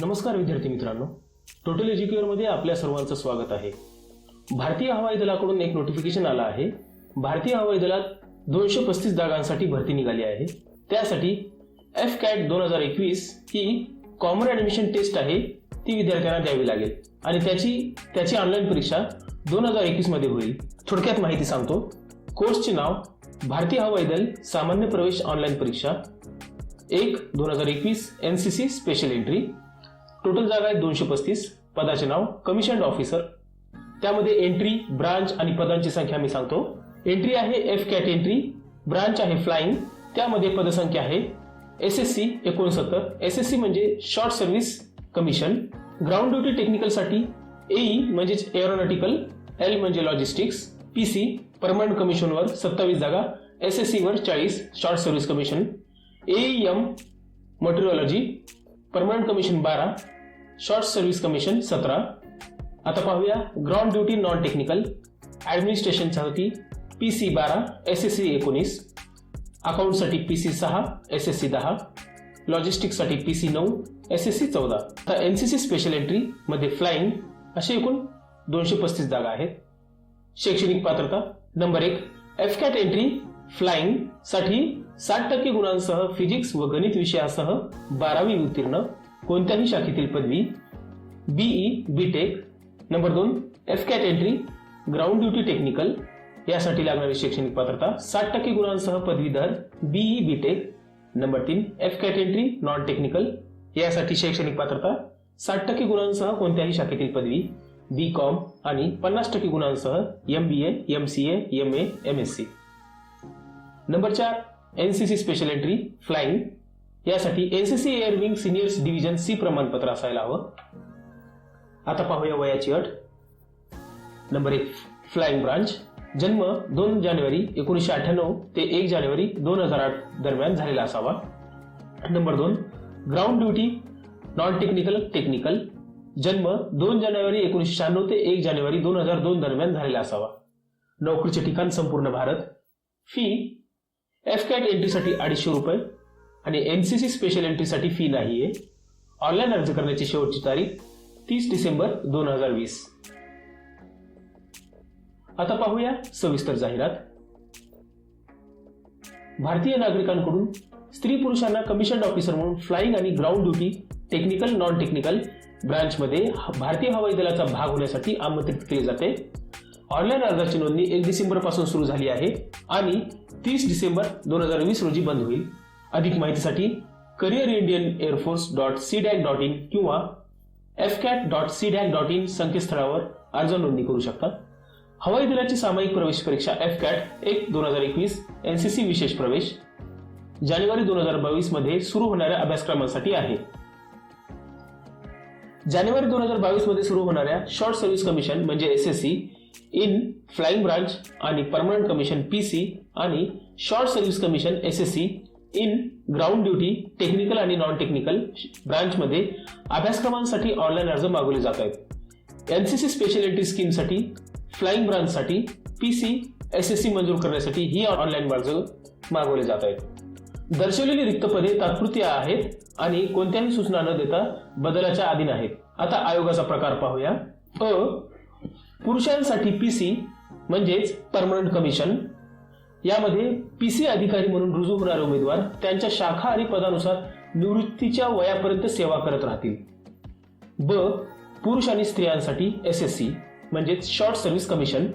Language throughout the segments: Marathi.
नमस्कार विद्यार्थी मित्रांनो. टोटल एज्युक्युअरमध्ये आपल्या सर्वांचं स्वागत आहे. भारतीय हवाई दलाकडून एक नोटिफिकेशन आलं आहे. भारतीय हवाई दलात दोनशे पस्तीस जागांसाठी भरती निघाली आहे. त्यासाठी एफ कॅट दोन हजार एकवीस ही कॉमन ऍडमिशन टेस्ट आहे ती विद्यार्थ्यांना द्यावी लागेल. आणि त्याची त्याची ऑनलाईन परीक्षा दोन हजार एकवीसमध्ये होईल. थोडक्यात माहिती सांगतो. कोर्सचे नाव भारतीय हवाई दल सामान्य प्रवेश ऑनलाईन परीक्षा एक दोन हजार एकवीस एनसीसी स्पेशल एंट्री टोटल जागा आहेत दोनशे पस्तीस. पदाचे नाव कमिशन ऑफिसर त्यामध्ये एंट्री ब्रांच आणि पदांची संख्या मी सांगतो. एंट्री आहे एफ कॅट एंट्री ब्रांच आहे फ्लाइंग त्यामध्ये पदसंख्या आहे एस एस सी एकोणसत्तर. एस एस सी म्हणजे short service commission ground duty टेक्निकलसाठी AE म्हणजेच एरोनॉटिकल एल म्हणजे लॉजिस्टिक्स पी सी परमनंट कमिशनवर सत्तावीस जागा एस एस सी वर चाळीस short service commission M meteorology permanent commission बारा शॉर्ट सर्व्हिस कमिशन सतरा. आता पाहूया ग्राउंड ड्युटी नॉन टेक्निकल. ऍडमिनिस्ट्रेशनसाठी पी सी बारा एस एस सी एकोणीस. अकाउंटसाठी पी सी सहा एस एस सी दहा. लॉजिस्टिक्ससाठी पी सी नऊ एस एस सी चौदा. आता एन सी सी स्पेशल एंट्रीमध्ये फ्लाइंग असे एकूण दोनशे पस्तीस जागा आहेत. शैक्षणिक पात्रता नंबर एक. एफ कॅट एंट्री फ्लाइंगसाठी साठ टक्के गुणांसह फिजिक्स व गणित विषयासह बारावी उत्तीर्ण. कोणत्याही शाखेतील पदवी बीई टेक नंबर दोन F CAT entry ground duty technical यासाठी लागणारी शैक्षणिक पात्रता साठ टक्के गुणांसह पदवीधर बीई टेक नंबर तीन F CAT entry non technical यासाठी शैक्षणिक पात्रता साठ टक्के गुणांसह कोणत्याही शाखेतील पदवी बी कॉम आणि पन्नास टक्के गुणांसह M B A M C A M A M S C number चार एनसीसी स्पेशल एंट्री फ्लाइंग यासाठी NCC air wing seniors division C प्रमाणपत्र असायला हवं. आता पाहूया वयाची अट. नंबर एक फ्लाइंग ब्रांच. जन्म दोन जानेवारी एकोणीसशे अठ्ठ्याण्णव ते एक जानेवारी दोन हजार आठ दरम्यान झालेला असावा. नंबर दोन ground duty non technical technical जन्म दोन जानेवारी एकोणीसशे शहाण्णव ते एक जानेवारी दोन हजार दोन दरम्यान झालेला असावा. नोकरीचे ठिकाण संपूर्ण भारत. फी एफ कॅट एंट्रीसाठी अडीचशे रुपये. आणि एनसीसी स्पेशल एंट्रीसाठी फी नाहीये. ऑनलाईन अर्ज करण्याची शेवटची तारीख तीस डिसेंबर दोन हजार वीस. आता पाहूया सविस्तर जाहिरात. भारतीय नागरिकांकडून स्त्री पुरुषांना कमिशन ऑफिसर म्हणून फ्लाईंग आणि ground duty technical non technical ब्रांचमध्ये भारतीय हवाई दलाचा भाग होण्यासाठी आमंत्रित केले जाते. ऑनलाईन अर्जाची नोंदणी एक डिसेंबरपासून सुरू झाली आहे आणि तीस डिसेंबर दोन हजार वीस रोजी बंद होईल. अधिक माहितीसाठी career Indian air force dot C DAC dot in किंवा F CAT dot C DAC dot in संकेतस्थळावर अर्ज नोंदणी करू शकता. हवाई दलाची सामायिक प्रवेश परीक्षा एफ कॅट एक दोन हजार एकवीस एनसीसी विशेष प्रवेश. जानेवारी दोन हजार बावीसमध्ये सुरू होणाऱ्या अभ्यासक्रमांसाठी आहे. जानेवारी दोन हजार बावीसमध्ये सुरू होणाऱ्या शॉर्ट सर्व्हिस कमिशन म्हणजे S S C in flying branch आणि परमनंट कमिशन पी सी आणि short service commission S S C in ground duty technical आणि नॉन टेक्निकल ब्रांचमध्ये अभ्यासक्रमांसाठी ऑनलाईन अर्ज मागवले जात आहेत. एनसीसी स्पेशल एंट्री स्कीमसाठी flying ब्रांचसाठी P C S S C मंजूर करण्यासाठी ही ऑनलाईन अर्ज मागवले जात आहेत. दर्शवलेली रिक्त पदे तात्पुरती आहेत आणि कोणत्याही सूचना न देता बदलाच्या अधीन आहेत. आता आयोगाचा प्रकार पाहूया. अ. पुरुषांसाठी पीसी म्हणजेच परमनंट कमिशन यामध्ये पीसी अधिकारी म्हणून रुजू होणारे उमेदवार त्यांच्या शाखा आणि पदानुसार निवृत्तीच्या वयापर्यंत सेवा करत राहतील. ब. पुरुष आणि स्त्रियांसाठी एस एस सी म्हणजेच शॉर्ट सर्व्हिस कमिशन.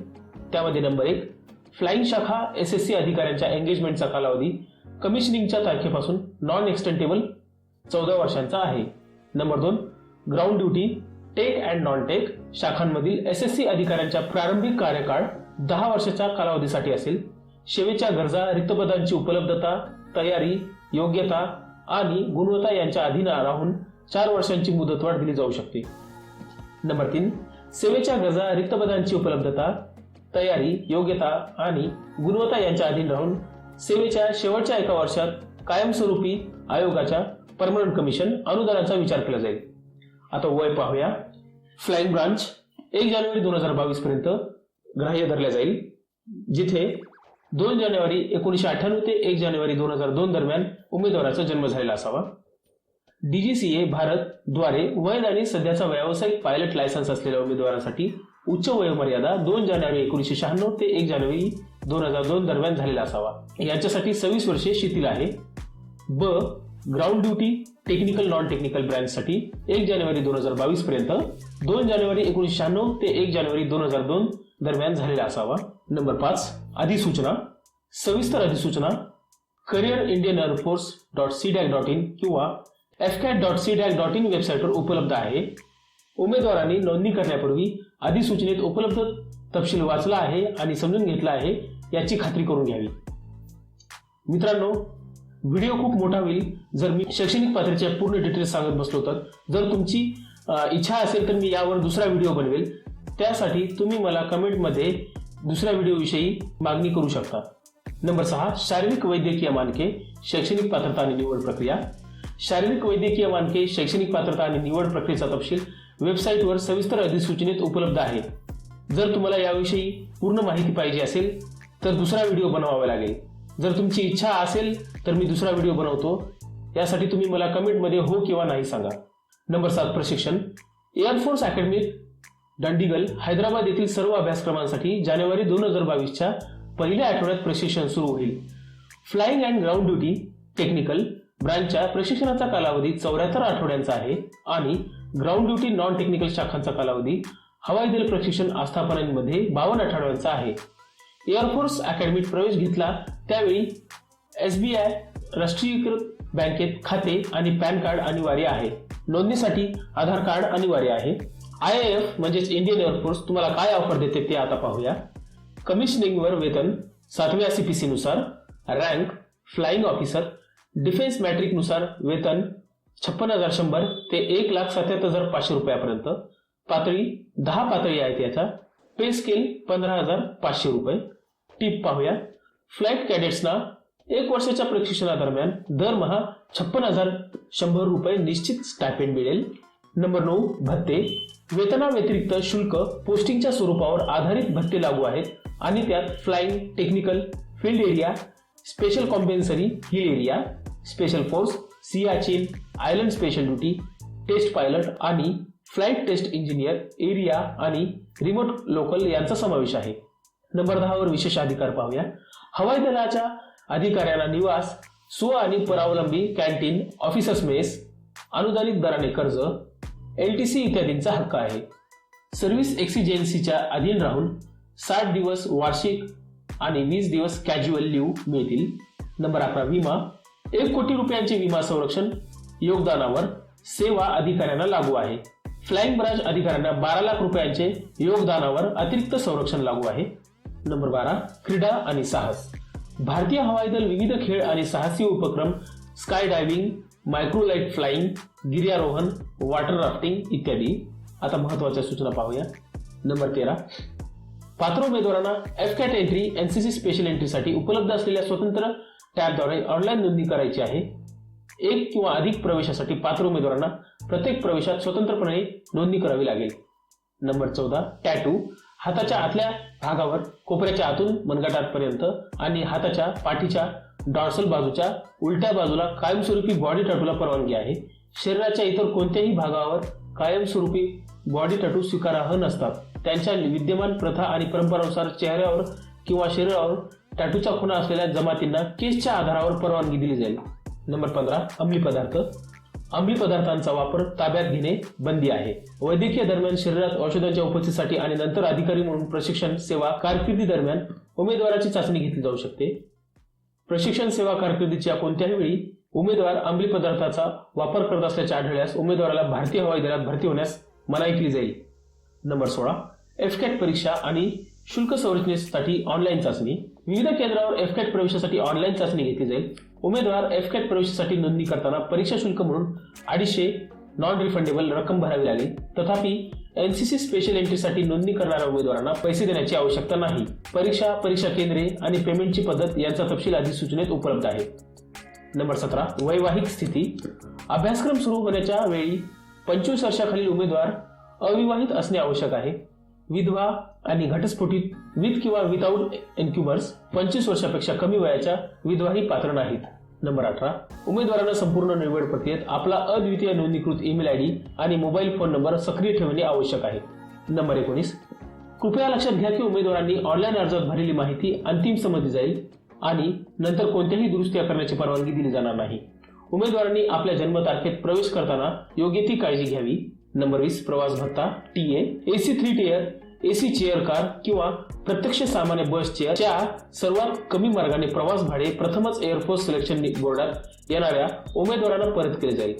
त्यामध्ये नंबर एक फ्लाईंग शाखा एस एस सी अधिकाऱ्यांच्या एंगेजमेंटचा कालावधी कमिशनिंगच्या तारखेपासून नॉन एक्सटेंटेबल चौदा वर्षांचा आहे. नंबर दोन ground duty tech and non tech शाखांमधील S S C अधिकाऱ्यांच्या प्रारंभिक कार्यकाळ दहा वर्षाच्या कालावधीसाठी असेल. सेवेच्या गरजा रिक्तपदांची उपलब्धता तयारी योग्यता आणि गुणवत्ता यांच्या अधीन राहून चार वर्षांची मुदतवाढ दिली जाऊ शकते. नंबर तीन सेवेच्या गरजा रिक्तपदांची उपलब्धता तयारी योग्यता आणि गुणवत्ता यांच्या अधीन राहून सेवेच्या शेवटच्या एका वर्षात कायमस्वरूपी आयोगाच्या परमनंट कमिशन अनुदानाचा विचार केला जाईल. आता वय पाहूया. फ्लाइंग ब्रांच एक जानेवारी दोन हजार बावीस पर्यंत ग्राह्य धरल्या जाईल जिथे दोन जानेवारी एकोणीशे अठ्ठ्याण्णव ते एक जानेवारी दोन हजार दोन दरम्यान उमेदवाराचा जन्म झालेला असावा. डीजीसीए भारत द्वारे वैध आणि सध्याचा व्यावसायिक पायलट लायसन्स असलेल्या उमेदवारांसाठी उच्च वयोमर्यादा दोन जानेवारी एकोणीसशे शहाण्णव ते एक जानेवारी दोन हजार दोन दरम्यान झालेला असावा. यांच्यासाठी सव्वीस वर्षे शिथिल आहे. ब. Ground duty technical non technical ब्रँचसाठी एक जानेवारी दोन हजार बावीस पर्यंत दोन जानेवारी एकोणीसशे शहाण्णव ते एक जानेवारी दोन हजार दोन दरम्यान झालेला असावा. नंबर पाच. अधिसूचना सविस्तर अधिसूचना career Indian air force dot C DAC dot in किंवा FCAT dot C DAC dot in वेबसाईटवर उपलब्ध आहे. उमेदवारांनी नोंदणी करण्यापूर्वी अधिसूचनेत उपलब्ध तपशील वाचला आहे आणि समजून घेतला आहे याची खात्री करून घ्यावी. मित्रांनो व्हिडिओ खूप मोठा होईल. जर मी शैक्षणिक पात्रतेच्या पूर्ण डिटेल्स सांगत बसलो तर जर तुमची इच्छा असेल तर मी यावर दुसरा व्हिडिओ बनवेल. त्यासाठी तुम्ही मला कमेंटमध्ये दुसऱ्या व्हिडिओविषयी मागणी करू शकता नंबर सहा शारीरिक वैद्यकीय मानके शैक्षणिक पात्रता आणि निवड प्रक्रिया. शारीरिक वैद्यकीय मानके शैक्षणिक पात्रता आणि निवड प्रक्रियेचा तपशील वेबसाईटवर सविस्तर अधिसूचनेत उपलब्ध आहे जर तुम्हाला याविषयी पूर्ण माहिती पाहिजे असेल तर दुसरा व्हिडिओ बनवावा लागेल. जर तुमची इच्छा असेल तर मी दुसरा व्हिडिओ बनवतो. यासाठी तुम्ही मला कमेंटमध्ये हो किंवा नाही सांगा. नंबर सात प्रशिक्षण. एअरफोर्स अकॅडमी दांडीगल हैदराबाद येथील सर्व अभ्यासक्रमांसाठी जानेवारी दोन हजार बावीसच्या पहिल्या आठवड्यात प्रशिक्षण सुरू होईल. Flying and ground duty technical ब्रांचच्या प्रशिक्षणाचा कालावधी चौऱ्याहत्तर आठवड्यांचा आहे आणि ग्राउंड ड्युटी नॉन टेक्निकल शाखांचा कालावधी हवाई दल प्रशिक्षण आस्थापनांमध्ये बावन्न आठवड्यांचा आहे. एअरफोर्स अकॅडमीत प्रवेश घेतला. त्यावेळी एसबीआय राष्ट्रीयकृत बँकेत खाते आणि पॅन कार्ड अनिवार्य आहे. नोंदणीसाठी आधार कार्ड अनिवार्य आहे. आय एफ म्हणजेच इंडियन एअरफोर्स तुम्हाला काय ऑफर देते ते आता पाहूया. कमिशनिंगवर वेतन सातव्या सीपीसी नुसार रँक फ्लाईंग ऑफिसर डिफेन्स मॅट्रिकनुसार वेतन छप्पन हजार शंभर ते एक लाख सत्याहत्तर हजार पाचशे रुपयापर्यंत. पातळी दहा पातळी आहेत याच्या. पे स्केल पंधरा हजार पाचशे रुपये. टीप पाहूया. फ्लाईट कॅडेट्सना एक वर्षाच्या प्रशिक्षणादरम्यान दरमहा छप्पन हजार शंभर रुपये निश्चित स्टायपेंड मिळेल. नंबर नऊ भत्ते. वेतनाव्यतिरिक्त शुल्क पोस्टिंगच्या स्वरूपावर आधारित भत्ते लागू आहेत आणि त्यात flying technical field area special compensatory hill area special force Siachen island special duty test pilot आणि फ्लाईट टेस्ट इंजिनियर एरिया आणि रिमोट लोकल यांचा समावेश आहे. नंबर दहावर विशेष अधिकार पाहूया. हवाई दलाच्या अधिकाऱ्यांना निवास स्व आणि परावलंबी कॅन्टीन ऑफिसर्स मेस अनुदानित दराने कर्ज एलटीसी इत्यादींचा हक्क आहे. सर्व्हिस एक्सिजेन्सीच्या अधीन राहून साठ दिवस वार्षिक आणि वीस दिवस कॅज्युअल लिव्ह मिळतील. नंबर अकरा विमा. एक कोटी रुपयांचे विमा संरक्षण योगदानावर सेवा अधिकाऱ्यांना लागू आहे. फ्लाइंग ब्रांच अधिकाऱ्यांना बारा लाख रुपयांचे योगदानावर अतिरिक्त संरक्षण लागू आहे. नंबर बारा क्रीडा आणि साहस. भारतीय हवाई दल विविध खेळ आणि साहसी उपक्रम स्काय डायव्हिंग मायक्रोलाइट फ्लाइंग गिर्यारोहण वॉटर राफ्टिंग इत्यादी. आता महत्त्वाच्या सूचना पाहूया. नंबर तेरा. पात्र उमेदवारांना F CAT entry NCC special एंट्रीसाठी उपलब्ध असलेल्या स्वतंत्र टॅबद्वारे ऑनलाईन नोंदणी करायची आहे. एक किंवा अधिक प्रवेशासाठी पात्र उमेदवारांना प्रत्येक प्रवेशात स्वतंत्रपणे नोंदणी करावी लागेल. नंबर चौदा. टॅटू हाताच्या आतल्या भागावर कोपऱ्याच्या आतून मनगटापर्यंत आणि हाताच्या पाठीच्या डॉर्सल बाजूच्या उलट्या बाजूला कायमस्वरूपी बॉडी टॅटूला परवानगी आहे. शरीराच्या इतर कोणत्याही भागावर कायमस्वरूपी बॉडी टॅटू स्वीकारार्ह नसतात. त्यांच्या विद्यमान प्रथा आणि परंपरानुसार चेहऱ्यावर किंवा शरीरावर टॅटूचा खुणा असलेल्या जमातींना केसच्या आधारावर परवानगी दिली जाईल. नंबर पंधरा अंमली पदार्थ. अंमली पदार्थांचा वापर ताब्यात घेणे बंदी आहे. वैद्यकीय दरम्यान शरीरात औषधांच्या उपस्थितीसाठी आणि नंतर अधिकारी म्हणून प्रशिक्षण सेवा कारकिर्दी दरम्यान उमेदवाराची चाचणी घेतली जाऊ शकते. प्रशिक्षण सेवा कारकिर्दीच्या कोणत्याही वेळी उमेदवार अंमली पदार्थाचा वापर करत असल्याचे आढळल्यास उमेदवाराला भारतीय हवाई दलात भरती होण्यास मनाई केली जाईल. नंबर सोळा. एफकॅट परीक्षा आणि शुल्क संरचनेसाठी ऑनलाईन चाचणी. विविध केंद्रावर एफकॅट प्रवेशासाठी ऑनलाईन चाचणी घेतली जाईल. उमेदवार एफकॅट प्रवेशासाठी नोंदणी करताना परीक्षा शुल्क म्हणून अडीचशे नॉन रिफंडेबल रक्कम भरावी लागेल. तथापि एनसीसी स्पेशल एंट्रीसाठी नोंदणी करणाऱ्या उमेदवारांना पैसे देण्याची आवश्यकता नाही. परीक्षा परीक्षा केंद्रे आणि पेमेंटची पद्धत यांचा तपशील अधिसूचनेत उपलब्ध आहे. नंबर सतरा वैवाहिक स्थिती. अभ्यासक्रम सुरू होण्याच्या वेळी पंचवीस वर्षाखालील उमेदवार अविवाहित असणे आवश्यक आहे. विधवा आणि घटस्फोटित विथ किंवा विदाऊट एन्क्युबर्स पंचवीस वर्षापेक्षा कमी वयाच्या विधवाही पात्र नाहीत. नंबर अठरा. उमेदवारांना संपूर्ण निवड प्रक्रियेत आपला अद्वितीय नोंदणीकृत ईमेल आय डी आणि मोबाईल फोन नंबर सक्रिय ठेवणे आवश्यक आहे. नंबर एकोणीस. कृपया लक्षात घ्या की उमेदवारांनी ऑनलाईन अर्जात भरलेली माहिती अंतिम समजली जाईल आणि नंतर कोणत्याही दुरुस्त्या करण्याची परवानगी दिली जाणार नाही. उमेदवारांनी आपल्या जन्मतारखेत प्रवेश करताना योग्य ती काळजी घ्यावी. नंबर वीस. प्रवास भत्ता T A AC three tier AC chair car किंवा प्रत्यक्ष सामान्य बस चेअरच्या सर्वात कमी मार्गाने प्रवास भाडे प्रथमच एअरफोर्स सिलेक्शन बोर्डात येणाऱ्या उमेदवारांना परत केले जाईल.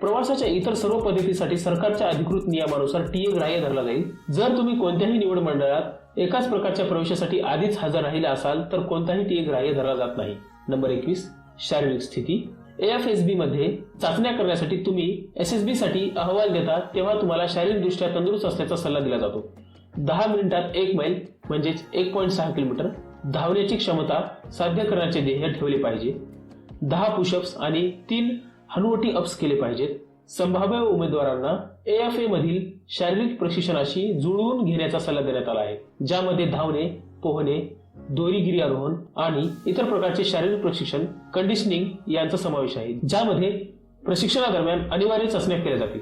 प्रवासाच्या इतर सर्व पद्धतीसाठी सरकारच्या अधिकृत नियमानुसार टीए ग्राह्य धरला जाईल. जर तुम्ही कोणत्याही निवड मंडळात एकाच प्रकारच्या प्रवेशासाठी आधीच हजर राहिला असाल तर कोणताही टीए ग्राह्य धरला जात नाही. नंबर एकवीस शारीरिक स्थिती. एएफएसबी मध्ये चाचण्या करण्यासाठी तुम्ही एस एस बी साठी अहवाल देता तेव्हा तुम्हाला शारीरिकदृष्ट्या तंदुरुस्त असल्याचा सल्ला दिला जातो. दहा मिनिटात एक मैल म्हणजेच एक पॉईंट सहा किलोमीटर धावण्याची क्षमता साध्य करण्याचे ध्येय ठेवले पाहिजे. दहा पुशअप्स आणि तीन हनुवटी अप्स केले पाहिजेत. संभाव्य उमेदवारांना ए एफ ए मधील शारीरिक प्रशिक्षणाशी जुळवून घेण्याचा सल्ला देण्यात आला आहे. ज्यामध्ये धावणे पोहणे दोरीगिरी आरोहण आणि इतर प्रकारचे शारीरिक प्रशिक्षण कंडिशनिंग यांचा समावेश आहे. ज्यामध्ये प्रशिक्षणादरम्यान अनिवार्य चाचण्या केल्या जातील.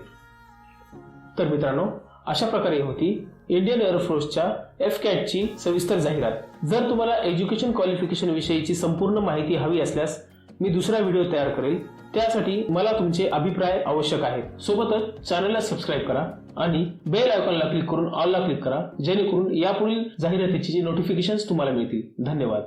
तर मित्रांनो अशा प्रकारे होती इंडियन एअरफोर्सच्या एफ कॅटची सविस्तर जाहिरात. जर तुम्हाला एज्युकेशन क्वालिफिकेशन विषयीची संपूर्ण माहिती हवी असल्यास मी दुसरा व्हिडिओ तयार करेल. त्यासाठी मला तुमचे अभिप्राय आवश्यक आहेत. सोबतच चॅनलला सबस्क्राईब करा आणि बेल आयकॉनला क्लिक करून ऑलला क्लिक करा जेणेकरून यापुढील जाहिरातीची नोटिफिकेशन तुम्हाला मिळतील. धन्यवाद.